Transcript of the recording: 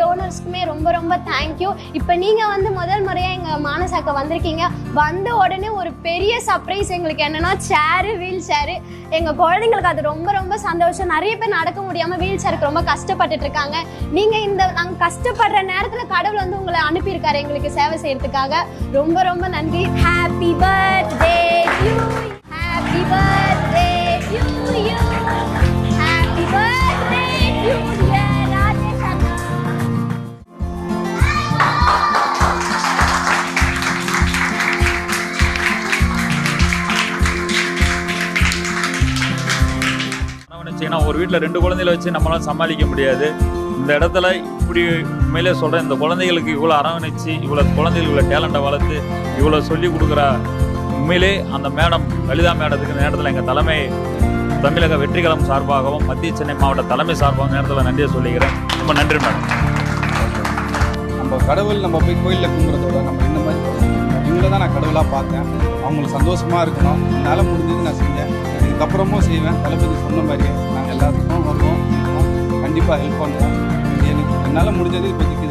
டோனர்ஸ்க்குமே ரொம்ப ரொம்ப தேங்க்யூ இப்போ நீங்கள் வந்து முதல் முறையாக எங்கள் மானசாக்க வந்திருக்கீங்க. வந்த உடனே ஒரு பெரிய சர்ப்ரைஸ் எங்களுக்கு என்னன்னா சேரு வீல் சேரு எங்கள் குழந்தைங்களுக்கு அது ரொம்ப ரொம்ப சந்தோஷம். நிறைய பேர் நடக்க முடியாமல் வீல் சேருக்கு ரொம்ப கஷ்டப்பட்டுட்டு இருக்காங்க. நீங்கள் இந்த நாங்கள் கஷ்டப்படுற நேரத்தில் கடவுள் வந்து உங்களை அனுப்பியிருக்காரு எங்களுக்கு சேவை செய்யறதுக்காக. ரொம்ப ரொம்ப நன்றி. ஹாப்பி பர்த்டே யூ அரவணைச்சிங்கன்னா ஒரு வீட்டில் ரெண்டு குழந்தைகளை வச்சு நம்மளால் சமாளிக்க முடியாது. இந்த இடத்துல இப்படி உண்மையிலே சொல்கிறேன் இந்த குழந்தைகளுக்கு இவ்வளோ அரவணைச்சு இவ்வளோ குழந்தைகள் இவ்வளோ டேலண்ட்டை வளர்த்து இவ்வளோ சொல்லி கொடுக்குற உண்மையிலே அந்த மேடம் லலிதா மேடத்துக்கு இந்த நேரத்தில் எங்கள் தலைமை தமிழக வெற்றிகளம் சார்பாகவும் மத்திய சென்னை மாவட்ட தலைமை சார்பாகவும் நேரத்தில் நன்றியை சொல்லிக்கிறேன். ரொம்ப நன்றி மேடம். நம்ம கடவுள் நம்ம போய் கோயிலில் கும்பிட்றதோட நம்ம இந்த மாதிரி இவங்கள தான் நான் கடவுளாக பார்த்தேன். அவங்களுக்கு சந்தோஷமாக இருக்கணும். என்னால் முடிஞ்சது நான் செஞ்சேன். அதுக்கப்புறமும் செய்வேன். தளபதி சொன்ன மாதிரி நாங்கள் எல்லாத்துக்கும் வருவோம். கண்டிப்பாக ஹெல்ப் பண்ணுவோம். எனக்கு என்னால் முடிஞ்சது இப்போதைக்கு